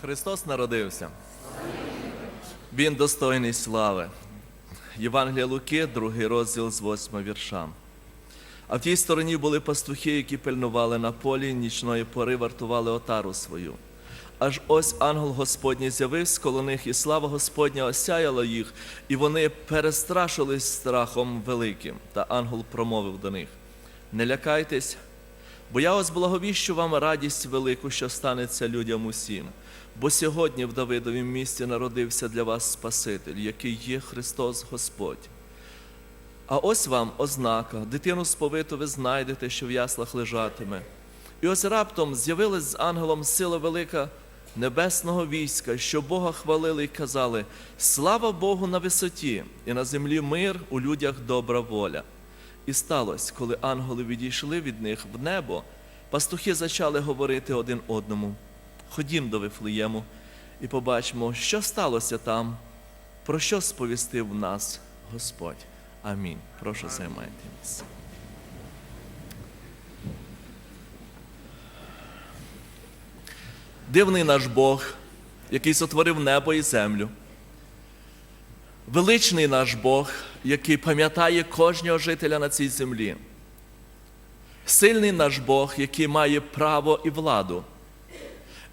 Христос народився. Він достойний слави. Євангелія Луки, другий розділ з восьмого вірша. А в тій стороні були пастухи, які пильнували на полі, нічної пори вартували отару свою. Аж ось ангел Господній з'явився коло них, і слава Господня осяяла їх, і вони перестрашились страхом великим. Та ангел промовив до них: Не лякайтесь, бо я вас благовіщу вам радість велику, що станеться людям усім. Бо сьогодні в Давидовім місті народився для вас Спаситель, який є Христос Господь. А ось вам ознака, дитину сповиту ви знайдете, що в яслах лежатиме. І ось раптом з'явилась з ангелом сила велика небесного війська, що Бога хвалили і казали: Слава Богу на висоті, і на землі мир, у людях добра воля. І сталося, коли ангели відійшли від них в небо, пастухи зачали говорити один одному: Ходім до Вифлеєму і побачимо, що сталося там, про що сповістив нас Господь. Амінь. Прошу займайте місце. Дивний наш Бог, який сотворив небо і землю. Величний наш Бог, який пам'ятає кожного жителя на цій землі. Сильний наш Бог, який має право і владу.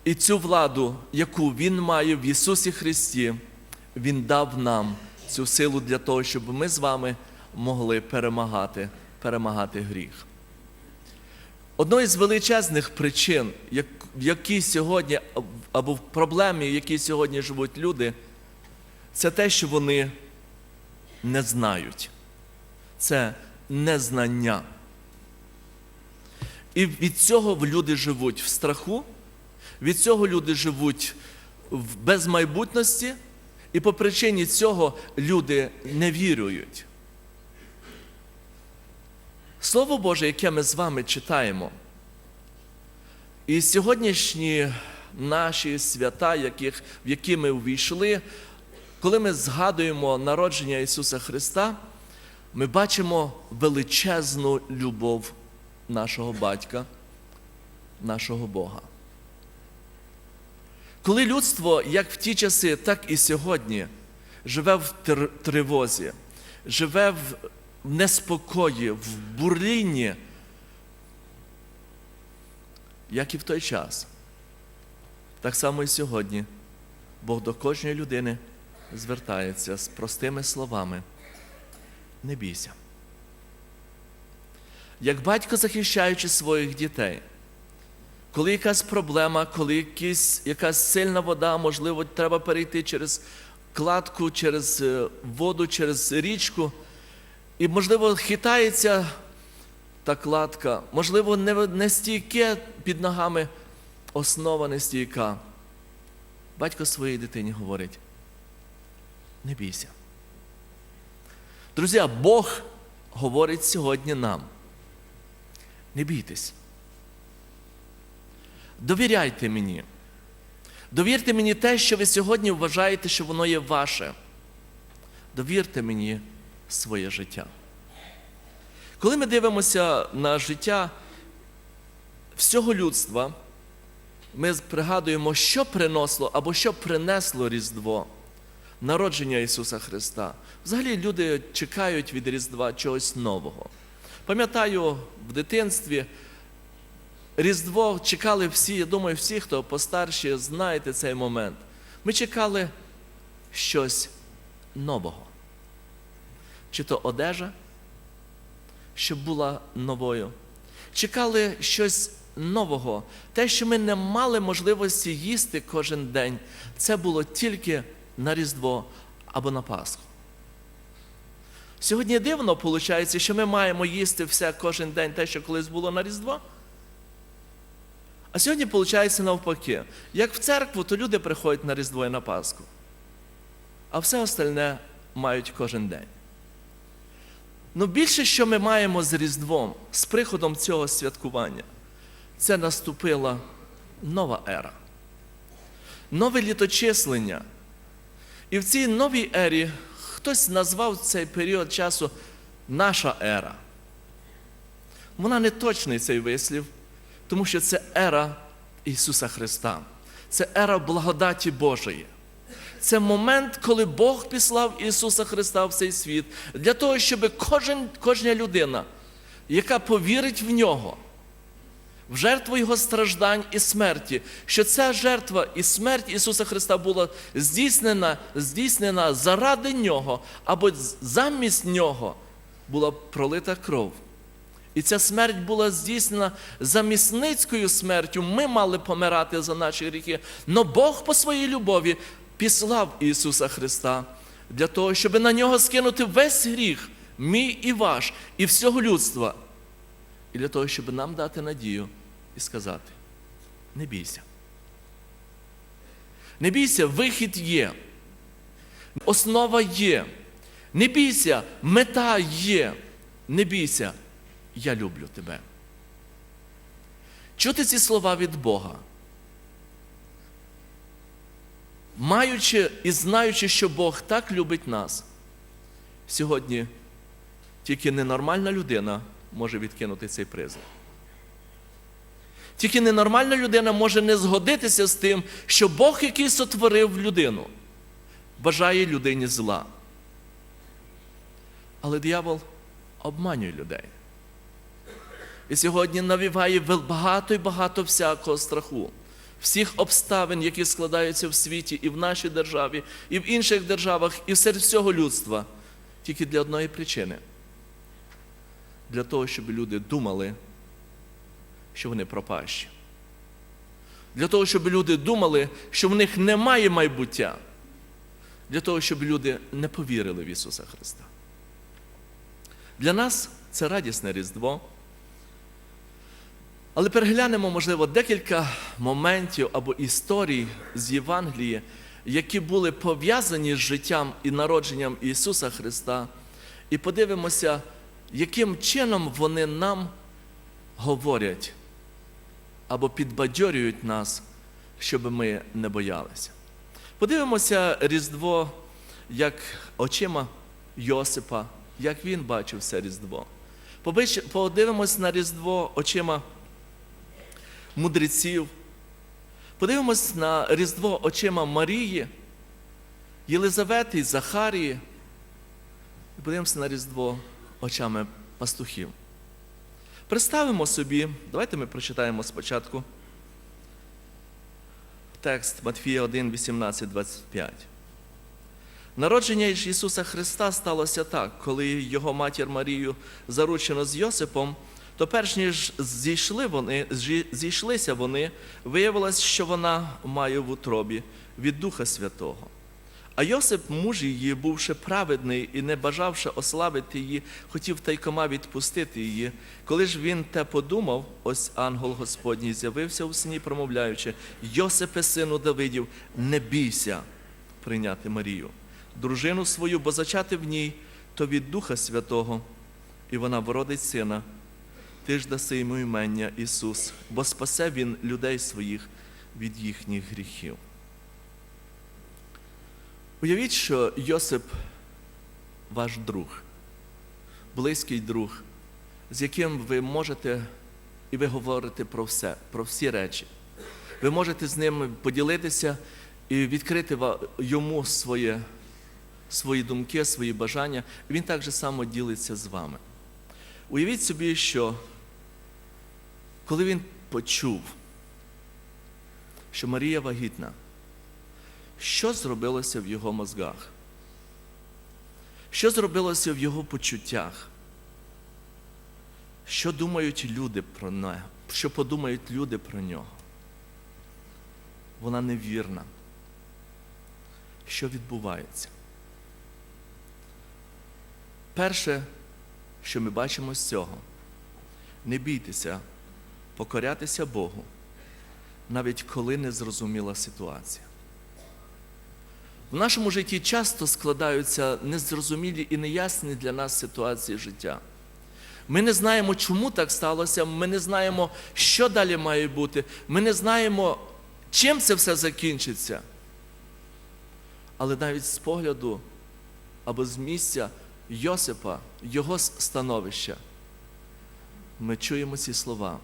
І цю владу, яку Він має в Ісусі Христі, Він дав нам цю силу для того, щоб ми з вами могли перемагати, перемагати гріх. Одною з величезних причин, в які сьогодні, або в проблемі, в якій сьогодні живуть люди, це те, що вони не знають. Це незнання. І від цього люди живуть в страху, від цього люди живуть в безмайбутності, і по причині цього люди не вірують. Слово Боже, яке ми з вами читаємо, і сьогоднішні наші свята, яких, в які ми увійшли, коли ми згадуємо народження Ісуса Христа, ми бачимо величезну любов нашого батька, нашого Бога. Коли людство, як в ті часи, так і сьогодні, живе в тривозі, живе в неспокої, в бурлінні, як і в той час, так само і сьогодні Бог до кожної людини звертається з простими словами. Не бійся. Як батько захищаючи своїх дітей, коли якась проблема, коли якісь, якась сильна вода, можливо, треба перейти через кладку, через е, воду, через річку, і, можливо, хитається та кладка, можливо, не, не стійке під ногами, основа не стійка. Батько своїй дитині говорить: не бійся. Друзі, Бог говорить сьогодні нам. Не бійтесь. Довіряйте мені. Довірте мені те, що ви сьогодні вважаєте, що воно є ваше. Довірте мені своє життя. Коли ми дивимося на життя всього людства, ми пригадуємо, що принесло або що принесло Різдво, народження Ісуса Христа. Взагалі люди чекають від Різдва чогось нового. Пам'ятаю, в дитинстві Різдво чекали всі, я думаю, всі, хто постарші, знаєте цей момент. Ми чекали щось нового. Чи то одежа, щоб була новою. Чекали щось нового. Те, що ми не мали можливості їсти кожен день, це було тільки на Різдво або на Пасху. Сьогодні дивно виходить, що ми маємо їсти все кожен день, те, що колись було на Різдво. А сьогодні виходить навпаки. Як в церкву, то люди приходять на Різдво і на Пасху. А все остальне мають кожен день. Ну більше, що ми маємо з Різдвом, з приходом цього святкування, це наступила нова ера. Нове літочислення. І в цій новій ері хтось назвав цей період часу наша ера. Вона не точний цей вислів, тому що це ера Ісуса Христа. це ера благодаті Божої. Це момент, коли Бог післав Ісуса Христа в цей світ для того, щоб кожен, кожна людина, яка повірить в нього, в жертву Його страждань і смерті, що ця жертва і смерть Ісуса Христа була здійснена, здійснена заради Нього, або замість Нього була пролита кров. І ця смерть була здійснена замісницькою смертю. Ми мали помирати за наші гріхи. Но Бог по своїй любові післав Ісуса Христа для того, щоб на нього скинути весь гріх, мій і ваш, і всього людства. І для того, щоб нам дати надію і сказати: не бійся. Не бійся, вихід є. Основа є. Не бійся, мета є. Не бійся, я люблю тебе. Чути ці слова від Бога, маючи і знаючи, що Бог так любить нас, сьогодні тільки ненормальна людина може відкинути цей призов. Тільки ненормальна людина може не згодитися з тим, що Бог, який сотворив людину, бажає людині зла. Але диявол обманює людей. І сьогодні навіває багато і багато всякого страху, всіх обставин, які складаються в світі і в нашій державі, і в інших державах, і серед всього людства, тільки для одної причини. Для того, щоб люди думали, що вони пропащі. Для того, щоб люди думали, що в них немає майбуття. Для того, щоб люди не повірили в Ісуса Христа. Для нас це радісне Різдво. Але переглянемо, можливо, декілька моментів або історій з Євангелії, які були пов'язані з життям і народженням Ісуса Христа, і подивимося, яким чином вони нам говорять або підбадьорюють нас, щоб ми не боялися. Подивимося Різдво як очима Йосипа, як він бачив це Різдво. Подивимось на Різдво очима мудреців. Подивимось на Різдво очима Марії, Єлизавети, Захарії. І подивимося на Різдво очами пастухів. Представимо собі, давайте ми прочитаємо спочатку текст Матфія 1, 18, 25. Народження Ісуса Христа сталося так, коли його матір Марію заручено з Йосипом, то перш ніж зійшли вони, зійшлися вони, виявилось, що вона має в утробі від Духа Святого. А Йосип, муж її, бувши праведний і не бажавши ославити її, хотів тайкома відпустити її. Коли ж він те подумав, ось ангел Господній з'явився у сні, промовляючи: Йосипе, сину Давидів, не бійся прийняти Марію, дружину свою, бо зачати в ній, то від Духа Святого, і вона вродить сина. Ти ж даси йому імення Ісус, бо спасе Він людей своїх від їхніх гріхів. Уявіть, що Йосип ваш друг, близький друг, з яким ви можете і ви говорите про все, про всі речі. Ви можете з ним поділитися і відкрити йому своє, свої думки, свої бажання. Він так же само ділиться з вами. Уявіть собі, що коли він почув, що Марія вагітна, що зробилося в його мозгах? Що зробилося в його почуттях? Що думають люди про нього? Що подумають люди про нього? Вона невірна. Що відбувається? Перше, що ми бачимо з цього, не бійтеся покорятися Богу, навіть коли не зрозуміла ситуація. В нашому житті часто складаються незрозумілі і неясні для нас ситуації життя. Ми не знаємо, чому так сталося, ми не знаємо, що далі має бути, ми не знаємо, чим це все закінчиться. Але навіть з погляду або з місця Йосипа, його становища, ми чуємо ці слова.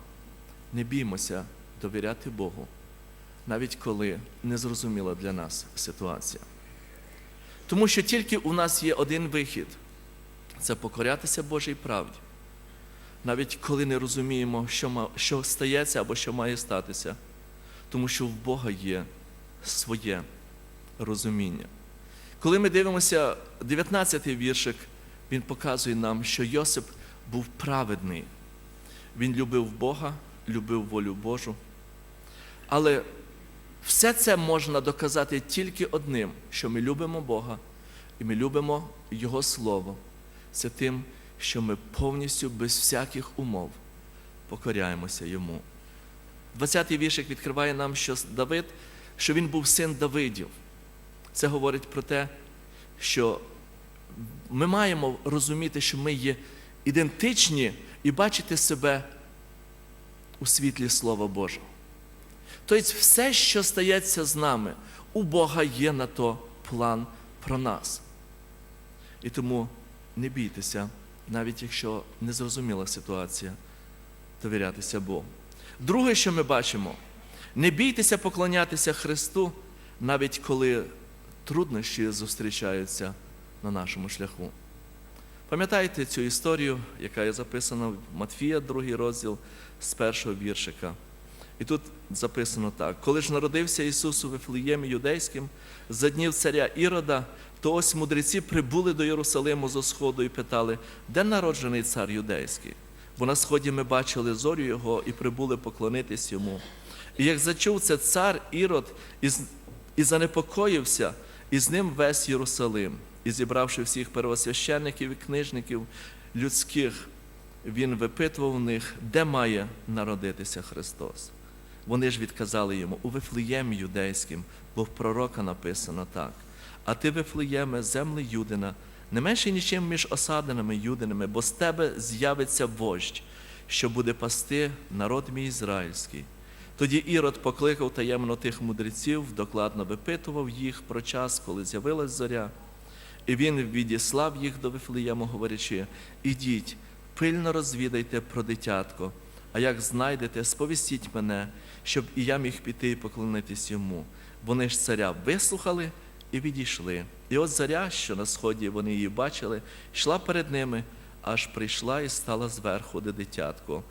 Не біймося довіряти Богу, навіть коли незрозуміла для нас ситуація. Тому що тільки у нас є один вихід це покорятися Божій правді. Навіть коли не розуміємо, що, що стається або що має статися, тому що в Бога є своє розуміння. Коли ми дивимося 19-й віршик, він показує нам, що Йосип був праведний. Він любив Бога, любив волю Божу. Але все це можна доказати тільки одним, що ми любимо Бога і ми любимо Його Слово. Це тим, що ми повністю без всяких умов покоряємося Йому. 20-й віршик відкриває нам, що Давид, що він був син Давидів. Це говорить про те, що ми маємо розуміти, що ми є ідентичні і бачити себе у світлі Слова Божого. Тобто, все, що стається з нами, у Бога є на то план про нас. І тому не бійтеся, навіть якщо незрозуміла ситуація, довірятися Богу. Друге, що ми бачимо, не бійтеся поклонятися Христу, навіть коли труднощі зустрічаються на нашому шляху. Пам'ятаєте цю історію, яка є записана в Матфія, другий розділ з першого віршика. І тут записано так: коли ж народився Ісус у Вифлеємі юдейським, за днів царя Ірода, то ось мудреці прибули до Єрусалиму зо сходу і питали, де народжений цар юдейський? Бо на сході ми бачили зорю його і прибули поклонитись йому. І як зачув це цар Ірод і, занепокоївся, і з ним весь Єрусалим, і зібравши всіх первосвященників і книжників людських, він випитував в них, де має народитися Христос. Вони ж відказали йому у Вифлеємі юдейським, бо в пророка написано так. А ти, Вифлеєме, земли Юдина, не менше нічим між осадинами юдинами, бо з тебе з'явиться вождь, що буде пасти народ мій ізраїльський. Тоді Ірод покликав таємно тих мудреців, докладно випитував їх про час, коли з'явилась зоря. І він відіслав їх до Вифлеєму, говорячи: Ідіть, пильно розвідайте про дитятко, а як знайдете, сповістіть мене, щоб і я міг піти і поклонитись йому. Вони ж царя вислухали і відійшли. І от заря, що на сході вони її бачили, йшла перед ними, аж прийшла і стала зверху, де дитятко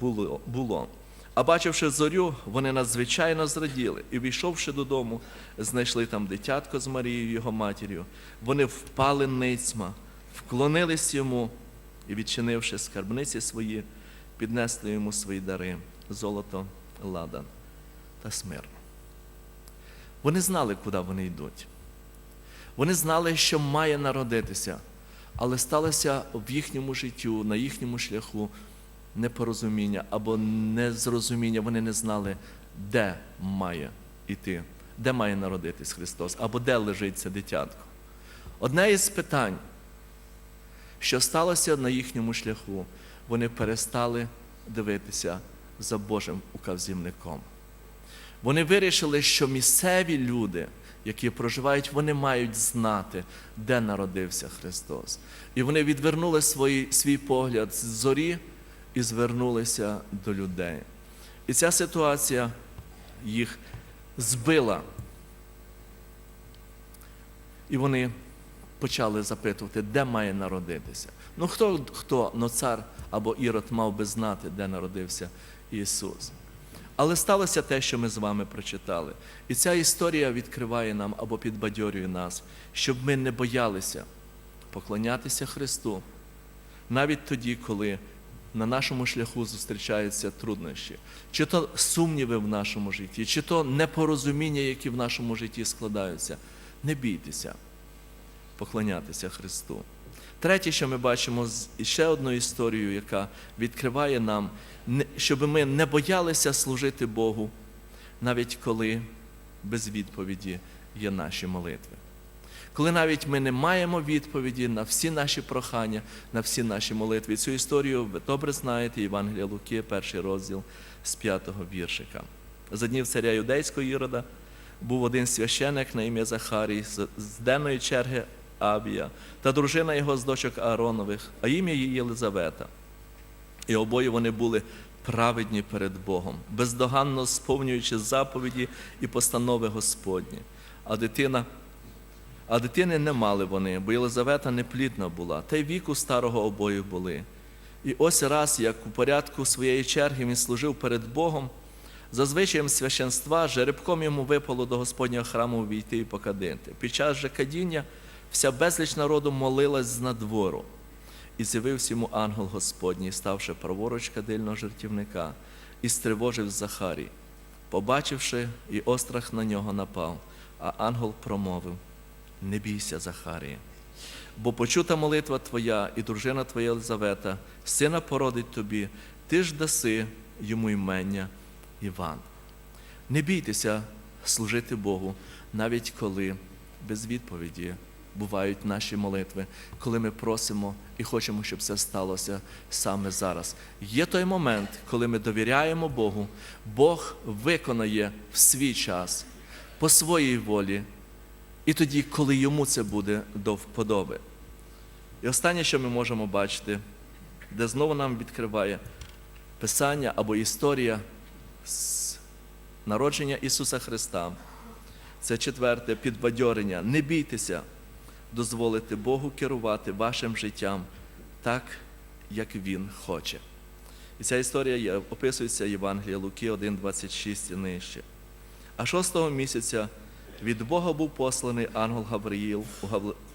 було. було. А бачивши зорю, вони надзвичайно зраділи і, війшовши додому, знайшли там дитятко з Марією, його матір'ю. Вони впали ницьма, вклонились йому і, відчинивши скарбниці свої, піднесли йому свої дари золото, ладан та смирно. Вони знали, куди вони йдуть. Вони знали, що має народитися, але сталося в їхньому життю, на їхньому шляху непорозуміння або незрозуміння. Вони не знали, де має йти, де має народитись Христос, або де лежить це дитятко. Одне із питань, що сталося на їхньому шляху, вони перестали дивитися за Божим указівником. Вони вирішили, що місцеві люди, які проживають, вони мають знати, де народився Христос. І вони відвернули свій, свій погляд з зорі і звернулися до людей. І ця ситуація їх збила. І вони почали запитувати, де має народитися. Ну хто, хто но цар або Ірод мав би знати, де народився Ісус. Але сталося те, що ми з вами прочитали. І ця історія відкриває нам або підбадьорює нас, щоб ми не боялися поклонятися Христу, навіть тоді, коли на нашому шляху зустрічаються труднощі, чи то сумніви в нашому житті, чи то непорозуміння, які в нашому житті складаються. Не бійтеся поклонятися Христу. Третє, що ми бачимо, ще одну історію, яка відкриває нам, щоб ми не боялися служити Богу, навіть коли без відповіді є наші молитви. Коли навіть ми не маємо відповіді на всі наші прохання, на всі наші молитви. Цю історію ви добре знаєте, Євангелія Луки, перший розділ з п'ятого віршика. За днів царя юдейського Ірода був один священик на ім'я Захарій з денної черги Абія та дружина його з дочок Ааронових, а ім'я її Єлизавета. І обоє вони були праведні перед Богом, бездоганно сповнюючи заповіді і постанови Господні. А дитина а дитини не мали вони, бо Єлизавета неплідна була, та й віку старого обоє були. І ось раз, як у порядку своєї черги він служив перед Богом, за звичаєм священства жеребком йому випало до Господнього храму війти і покадити. Під час же кадіння вся безліч народу молилась з надвору. І з'явився йому ангел Господній, ставши праворуч кадильного жертівника, і стривожив Захарій. Побачивши, і острах на нього напав, а ангел промовив: Не бійся, Захарія, бо почута молитва твоя і дружина твоя Єлизавета, сина породить тобі, ти ж даси йому імення Іван. Не бійтеся служити Богу, навіть коли без відповіді бувають наші молитви, коли ми просимо і хочемо, щоб це сталося саме зараз. Є той момент, коли ми довіряємо Богу, Бог виконає в свій час по своїй волі, і тоді, коли йому це буде до вподоби. І останнє, що ми можемо бачити, де знову нам відкриває Писання або історія з народження Ісуса Христа. Це четверте підбадьорення. Не бійтеся дозволити Богу керувати вашим життям так, як Він хоче. І ця історія описується в Євангелії Луки 1,26 і нижче. А шостого місяця від Бога був посланий ангел Гавриїл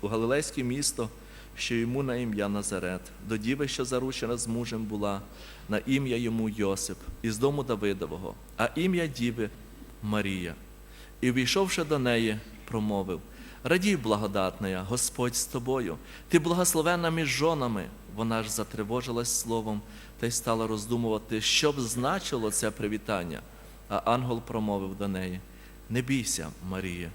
у Галилейське місто, що йому на ім'я Назарет, до діви, що заручена з мужем була, на ім'я йому Йосип, із дому Давидового, а ім'я діви Марія. І війшовши до неї, промовив: Радій, благодатна, Господь з тобою, ти благословенна між жонами. Вона ж затривожилась словом та й стала роздумувати, що б значило це привітання. А ангел промовив до неї: Не бійся, Марія,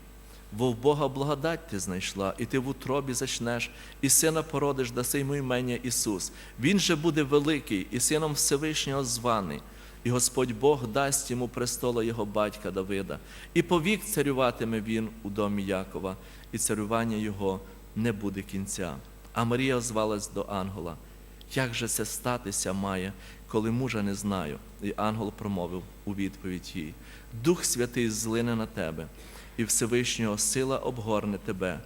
бо в Бога благодать ти знайшла, і ти в утробі зачнеш, і сина породиш, даси йому імення Ісус. Він же буде великий, і сином Всевишнього званий. І Господь Бог дасть йому престола його батька Давида, і повік царюватиме він у домі Якова, і царювання його не буде кінця. А Марія озвалась до ангела. Як же це статися має, коли мужа не знаю? І ангел промовив у відповідь їй: Дух Святий злине на тебе, і Всевишнього сила обгорне тебе.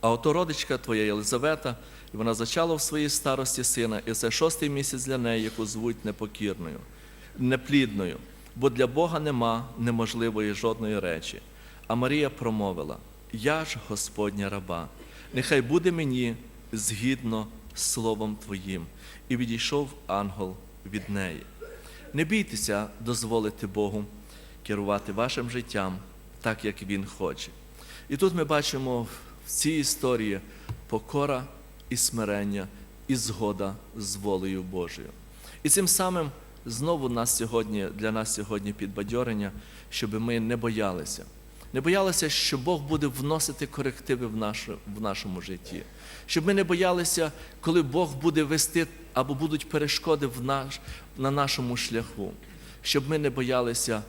А ото родичка твоя Єлизавета, і вона зачала в своїй старості сина, і це шостий місяць для неї, яку звуть непокірною, неплідною, бо для Бога нема неможливої жодної речі. А Марія промовила: Я ж Господня раба, нехай буде мені згідно з словом Твоїм. І відійшов ангел від неї. Не бійтеся дозволити Богу керувати вашим життям так, як Він хоче. І тут ми бачимо в цій історії покора і смирення, і згода з волею Божою. І цим самим знову нас сьогодні, для нас сьогодні підбадьорення, щоб ми не боялися. Не боялися, що Бог буде вносити корективи в, наше, в нашому житті. Щоб ми не боялися, коли Бог буде вести або будуть перешкоди в наш, на нашому шляху. Щоб ми не боялися,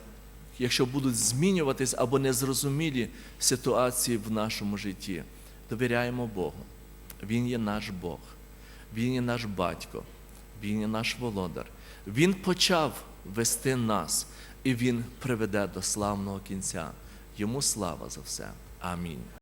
якщо будуть змінюватись або незрозумілі ситуації в нашому житті. Довіряємо Богу. Він є наш Бог, Він є наш батько, Він є наш володар. Він почав вести нас, і Він приведе до славного кінця. Йому слава за все. Амінь.